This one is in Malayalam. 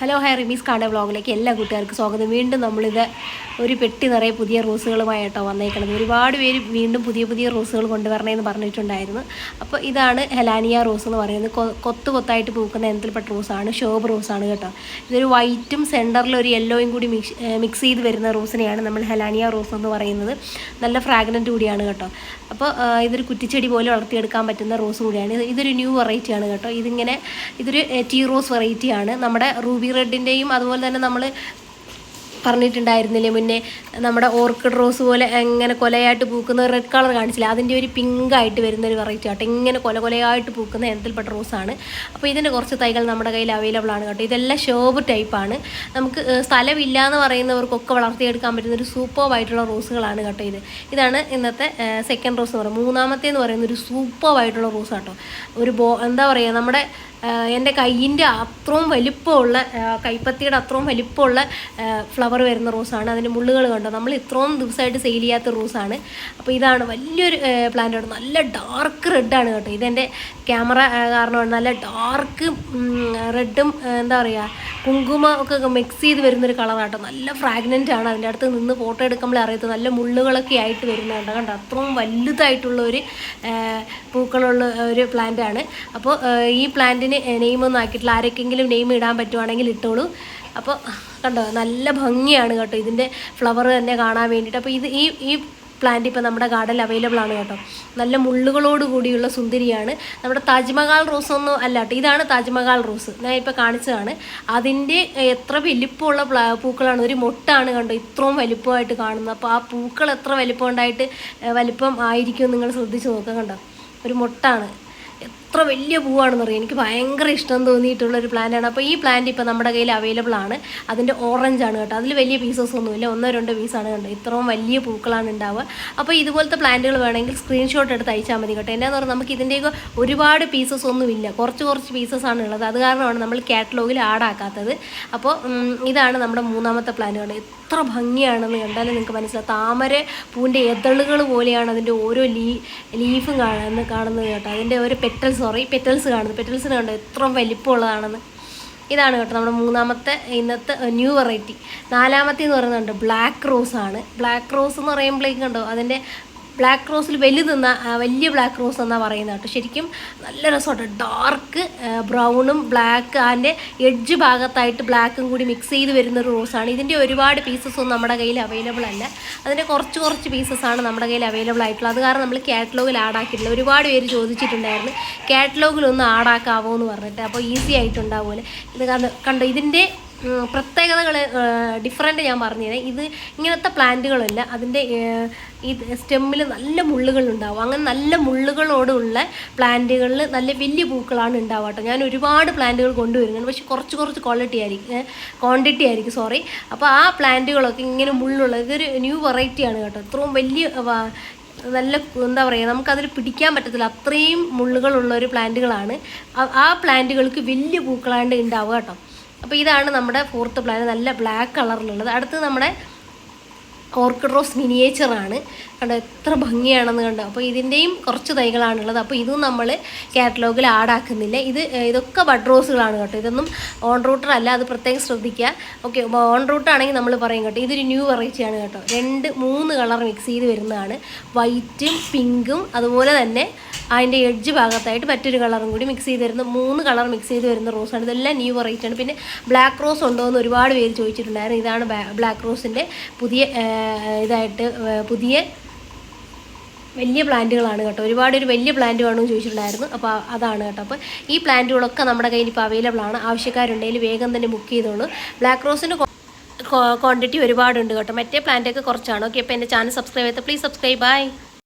ഹലോ ഹൈ റിമീസ് കാണ്ട വ്ളോഗിലേക്ക് എല്ലാ കൂട്ടുകാർക്കും സ്വാഗതം. വീണ്ടും നമ്മളിത് ഒരു പെട്ടി നിറയെ പുതിയ റോസുകളുമായിട്ടോ വന്നേക്കണത്. ഒരുപാട് പേര് വീണ്ടും പുതിയ പുതിയ റോസുകൾ കൊണ്ടുവരണമെന്ന് പറഞ്ഞിട്ടുണ്ടായിരുന്നു. അപ്പോൾ ഇതാണ് ഹെലാനിയ റോസ് എന്ന് പറയുന്നത്. കൊത്തു കൊത്ത് കൊത്തായിട്ട് പൂക്കുന്ന ഇനത്തിൽപ്പെട്ട റോസാണ്. ഷോബ് റോസാണ് കേട്ടോ. ഇതൊരു വൈറ്റും സെന്ററിൽ ഒരു യെല്ലോയും കൂടി മിക്സ് മിക്സ് ചെയ്ത് വരുന്ന റോസിനെയാണ് നമ്മൾ ഹെലാനിയ റോസ് എന്ന് പറയുന്നത്. നല്ല ഫ്രാഗ്രന്റ് കൂടിയാണ് കേട്ടോ. അപ്പോൾ ഇതൊരു കുറ്റിച്ചെടി പോലെ വളർത്തിയെടുക്കാൻ പറ്റുന്ന റോസ് കൂടിയാണ്. ഇതൊരു ന്യൂ വെറൈറ്റിയാണ് കേട്ടോ. ഇതിങ്ങനെ ഇതൊരു ടീ റോസ് വെറൈറ്റിയാണ്. നമ്മുടെ റൂബി റെഡിന്റെയും അതുപോലെ തന്നെ നമ്മൾ പറഞ്ഞിട്ടുണ്ടായിരുന്നില്ലേ മുന്നേ നമ്മുടെ ഓർക്കിഡ് റോസ് പോലെ എങ്ങനെ കൊലയായിട്ട് പൂക്കുന്ന റെഡ് കളർ കാണിച്ചില്ല? അതിന്റെ ഒരു പിങ്ക് ആയിട്ട് വരുന്ന ഒരു വെറൈറ്റി ആട്ടോ. ഇങ്ങനെ കൊല കൊലയായിട്ട് പൂക്കുന്ന ഇനത്തിൽപ്പെട്ട റോസാണ് അപ്പോൾ ഇതിന്റെ കുറച്ച് തൈകൾ നമ്മുടെ കയ്യിൽ അവൈലബിൾ ആണ് കേട്ടോ. ഇതെല്ലാം ഷോബ് ടൈപ്പാണ് നമുക്ക് സ്ഥലമില്ല എന്ന് പറയുന്നവർക്കൊക്കെ വളർത്തിയെടുക്കാൻ പറ്റുന്ന ഒരു സൂപ്പർവായിട്ടുള്ള റോസുകളാണ് കേട്ടോ ഇത്. ഇതാണ് ഇന്നത്തെ സെക്കൻഡ് റോസ് എന്ന് പറയുന്നത്. മൂന്നാമത്തെ എന്ന് പറയുന്ന ഒരു സൂപ്പർവായിട്ടുള്ള റോസ് കേട്ടോ ഒരു ബോ എന്താ പറയുക നമ്മുടെ എന്റെ കയ്യിന്റെ അത്രയും വലിപ്പമുള്ള കൈപ്പത്തിയുടെ അത്രയും വലിപ്പമുള്ള ഫ്ലവർ വരുന്ന റോസാണ് അതിന് മുള്ളുകൾ കണ്ടോ? നമ്മൾ ഇത്രയും ദിവസമായിട്ട് സെയിൽ ചെയ്യാത്ത റോസാണ് അപ്പോൾ ഇതാണ് വലിയൊരു പ്ലാന്റാണ് നല്ല ഡാർക്ക് റെഡാണ് കേട്ടോ. ഇതെന്റെ ക്യാമറ കാരണമാണ്. നല്ല ഡാർക്ക് റെഡും എന്താ പറയുക കുങ്കുമ ഒക്കെ മിക്സ് ചെയ്ത് വരുന്നൊരു കളറാട്ടോ നല്ല ഫ്രാഗ്നന്റ് ആണ്. അതിന്റെ അടുത്ത് നിന്ന് ഫോട്ടോ എടുക്കുമ്പോൾ അറിയത്ത്. നല്ല മുള്ളുകളൊക്കെ ആയിട്ട് വരുന്നുണ്ട് കണ്ടോ? അത്രയും വലുതായിട്ടുള്ള ഒരു പൂക്കളുള്ള ഒരു പ്ലാന്റ് ആണ്. അപ്പോൾ ഈ പ്ലാന്റിന് നെയിമൊന്നും ആക്കിയിട്ടില്ല. ആരൊക്കെങ്കിലും നെയിം ഇടാൻ പറ്റുവാണെങ്കിൽ ഇട്ടോളൂ. അപ്പോൾ കണ്ടോ? നല്ല ഭംഗിയാണ് കേട്ടോ. ഇതിന്റെ ഫ്ലവർ തന്നെ കാണാൻ വേണ്ടിയിട്ട്. അപ്പോൾ ഇത് ഈ ഈ പ്ലാന്റ് ഇപ്പോൾ നമ്മുടെ ഗാർഡനിൽ അവൈലബിൾ ആണ് കേട്ടോ. നല്ല മുള്ളുകളോട് കൂടിയുള്ള സുന്ദരിയാണ്. നമ്മുടെ താജ്മഹൽ റോസ് ഒന്നും അല്ല കേട്ടോ. ഇതാണ് താജ്മഹൽ റോസ് ഞാൻ ഇപ്പോൾ കാണിച്ചതാണ്. അതിന്റെ എത്ര വലിപ്പമുള്ള പ്ലാ പൂക്കളാണ്. ഒരു മൊട്ടാണ് കണ്ടോ. ഇത്രയും വലിപ്പമായിട്ട് കാണുന്നത്. അപ്പോൾ ആ പൂക്കൾ എത്ര വലിപ്പം ഉണ്ടായിട്ട് വലിപ്പം ആയിരിക്കും നിങ്ങൾ ശ്രദ്ധിച്ച് നോക്കുക കണ്ടോ. ഒരു മൊട്ടാണ്. എത്ര വലിയ പൂവാണെന്ന് അറിയാം. എനിക്ക് ഭയങ്കര ഇഷ്ടം തോന്നിയിട്ടുള്ള ഒരു പ്ലാന്റാണ് അപ്പോൾ ഈ പ്ലാന്റ് ഇപ്പോൾ നമ്മുടെ കയ്യിൽ അവൈലബിൾ ആണ്. അതിന്റെ ഓറഞ്ച് ആണ് കേട്ടോ. അതിൽ വലിയ പീസസ് ഒന്നുമില്ല. ഒന്നോ രണ്ടോ പീസാണ് കണ്ടോ ഇത്രയും വലിയ പൂക്കളാണ് ഉണ്ടാവുക. അപ്പോൾ ഇതുപോലത്തെ പ്ലാന്റുകൾ വേണമെങ്കിൽ സ്ക്രീൻഷോട്ട് എടുത്ത് അയച്ചാൽ മതി കേട്ടോ. എന്നാന്ന് പറഞ്ഞാൽ നമുക്ക് ഇതിന്റെയൊക്കെ ഒരുപാട് പീസസ് ഒന്നുമില്ല കുറച്ച് കുറച്ച് പീസസ് ആണ് ഉള്ളത്. അത് കാരണമാണ് നമ്മൾ കാറ്റലോഗിൽ ആഡാക്കാത്തത് അപ്പോൾ ഇതാണ് നമ്മുടെ മൂന്നാമത്തെ പ്ലാന്റ് കണ്ടോ എത്ര ഭംഗിയാണെന്ന് കണ്ടാലും നിങ്ങൾക്ക് മനസ്സിലാവും. താമര പൂവിന്റെ എതളുകൾ പോലെയാണ് അതിന്റെ ഓരോ ലീ ലീഫും കാണുന്നത് കേട്ടോ. അതിന്റെ ഓരോ പെറ്റൽസ് സോറി പെറ്റൽസ് കാണുന്നത്. പെറ്റൽസ് കണ്ടോ? എത്ര വലിപ്പമുള്ളതാണെന്ന്. ഇതാണ് കേട്ടോ നമ്മുടെ മൂന്നാമത്തെ ഇന്നത്തെ ന്യൂ വെറൈറ്റി നാലാമത്തെ എന്ന് പറയുന്നുണ്ട് ബ്ലാക്ക് റോസ് ആണ്. ബ്ലാക്ക് റോസ് എന്ന് പറയുമ്പോഴേക്കും കണ്ടോ? അതിന്റെ ബ്ലാക്ക് റോസിൽ വലുതെന്ന വലിയ ബ്ലാക്ക് റോസ് എന്നാണ് പറയുന്നത് കേട്ടോ. ശരിക്കും നല്ല രസമുണ്ട് ഡാർക്ക് ബ്രൗണും ബ്ലാക്ക് അതിന്റെ എഡ്ജ് ഭാഗത്തായിട്ട് ബ്ലാക്കും കൂടി മിക്സ് ചെയ്ത് വരുന്ന ഒരു റോസാണ് ഇതിന്റെ ഒരുപാട് പീസസ് ഒന്നും നമ്മുടെ കയ്യിൽ അവൈലബിൾ അല്ല. അതിന്റെ കുറച്ച് കുറച്ച് പീസസ് ആണ് നമ്മുടെ കയ്യിൽ അവൈലബിൾ ആയിട്ടുള്ളത്. അത് കാരണം നമ്മൾ കാറ്റലോഗിൽ ആഡാക്കിയിട്ടില്ല ഒരുപാട് പേര് ചോദിച്ചിട്ടുണ്ടായിരുന്നു കാറ്റലോഗിൽ ഒന്ന് ആഡാക്കാവോ എന്ന് പറഞ്ഞിട്ട്. അപ്പോൾ ഈസി ആയിട്ടുണ്ടാവുമല്ലോ. ഇത് കണ്ടോ ഇതിന്റെ പ്രത്യേകതകൾ ഡിഫറെന്റ് ഞാൻ പറഞ്ഞുതരാം ഇത് ഇങ്ങനത്തെ പ്ലാന്റുകളല്ല അതിന്റെ ഈ സ്റ്റെമ്മിൽ നല്ല മുള്ളുകൾ ഉണ്ടാവും അങ്ങനെ നല്ല മുള്ളുകളോടുള്ള പ്ലാന്റുകളിൽ നല്ല വലിയ പൂക്കളാണ് ഉണ്ടാവുക ഞാൻ ഒരുപാട് പ്ലാന്റുകൾ കൊണ്ടുവരുന്നുണ്ട്. പക്ഷെ കുറച്ച് കുറച്ച് ക്വാളിറ്റി ആയിരിക്കും. ക്വാണ്ടിറ്റി ആയിരിക്കും സോറി അപ്പോൾ ആ പ്ലാന്റുകളൊക്കെ ഇങ്ങനെ മുള്ളുള്ള ഇതൊരു ന്യൂ വെറൈറ്റിയാണ് കേട്ടോ. ഇത്രയും വലിയ നല്ല എന്താ പറയുക നമുക്കതിൽ പിടിക്കാൻ പറ്റത്തില്ല. അത്രയും മുള്ളുകളുള്ള ഒരു പ്ലാന്റുകളാണ് ആ പ്ലാന്റുകൾക്ക് വലിയ പൂക്കളാണ്ട് ഉണ്ടാവുക കേട്ടോ. അപ്പോൾ ഇതാണ് നമ്മുടെ ഫോർത്ത് പ്ലാൻ നല്ല ബ്ലാക്ക് കളറിലുള്ളത് അടുത്തത് നമ്മുടെ ഓർക്കിഡ് റോസ് മിനിയേച്ചറാണ്. കണ്ടോ എത്ര ഭംഗിയാണെന്ന് കണ്ടോ. അപ്പോൾ ഇതിന്റെയും കുറച്ച് തൈകളാണുള്ളത്. അപ്പോൾ ഇതും നമ്മൾ കാറ്റലോഗിൽ ആഡാക്കുന്നില്ല ഇത് ഇതൊക്കെ ബഡ് റോസുകളാണ് കേട്ടോ. ഇതൊന്നും ഓൺ റൂട്ടർ അല്ല. അത് പ്രത്യേകം ശ്രദ്ധിക്കുക. ഓക്കെ ഓൺ റൂട്ട് ആണെങ്കിൽ നമ്മൾ പറയും കേട്ടോ. ഇതൊരു ന്യൂ വെറൈറ്റിയാണ് കേട്ടോ. രണ്ട് മൂന്ന് കളർ മിക്സ് ചെയ്ത് വരുന്നതാണ്. വൈറ്റും പിങ്കും അതുപോലെ തന്നെ അതിന്റെ എഡ്ജ് ഭാഗത്തായിട്ട് മറ്റൊരു കളറും കൂടി മിക്സ് ചെയ്ത് വരുന്ന മൂന്ന് കളർ മിക്സ് ചെയ്ത് വരുന്ന റോസാണ് ഇതെല്ലാം ന്യൂ വെറൈറ്റിയാണ് പിന്നെ ബ്ലാക്ക് റോസ് ഉണ്ടോ എന്ന് ഒരുപാട് പേര് ചോദിച്ചിട്ടുണ്ടായിരുന്നു. ഇതാണ് ബ്ലാക്ക് റോസിന്റെ പുതിയ ഇതായിട്ട് പുതിയ വലിയ പ്ലാന്റുകളാണ് കേട്ടോ. ഒരുപാട് ഒരു വലിയ പ്ലാന്റ് വേണമെന്ന് ചോദിച്ചിട്ടുണ്ടായിരുന്നു. അപ്പോൾ അതാണ് കേട്ടോ. അപ്പോൾ ഈ പ്ലാന്റുകളൊക്കെ നമ്മുടെ കയ്യിൽ ഇപ്പോൾ അവൈലബിൾ ആണ്. ആവശ്യക്കാരുണ്ടെങ്കിൽ വേഗം തന്നെ ബുക്ക് ചെയ്തോളൂ. ബ്ലാക്ക് റോസിന് ക്വാണ്ടിറ്റി ഒരുപാടുണ്ട് കേട്ടോ. മറ്റേ പ്ലാന്റൊക്കെ കുറച്ചാണ്. ഓക്കെ അപ്പോൾ എന്റെ ചാനൽ സബ്സ്ക്രൈബ് ചെയ്ത് പ്ലീസ് സബ്സ്ക്രൈബ് ബൈ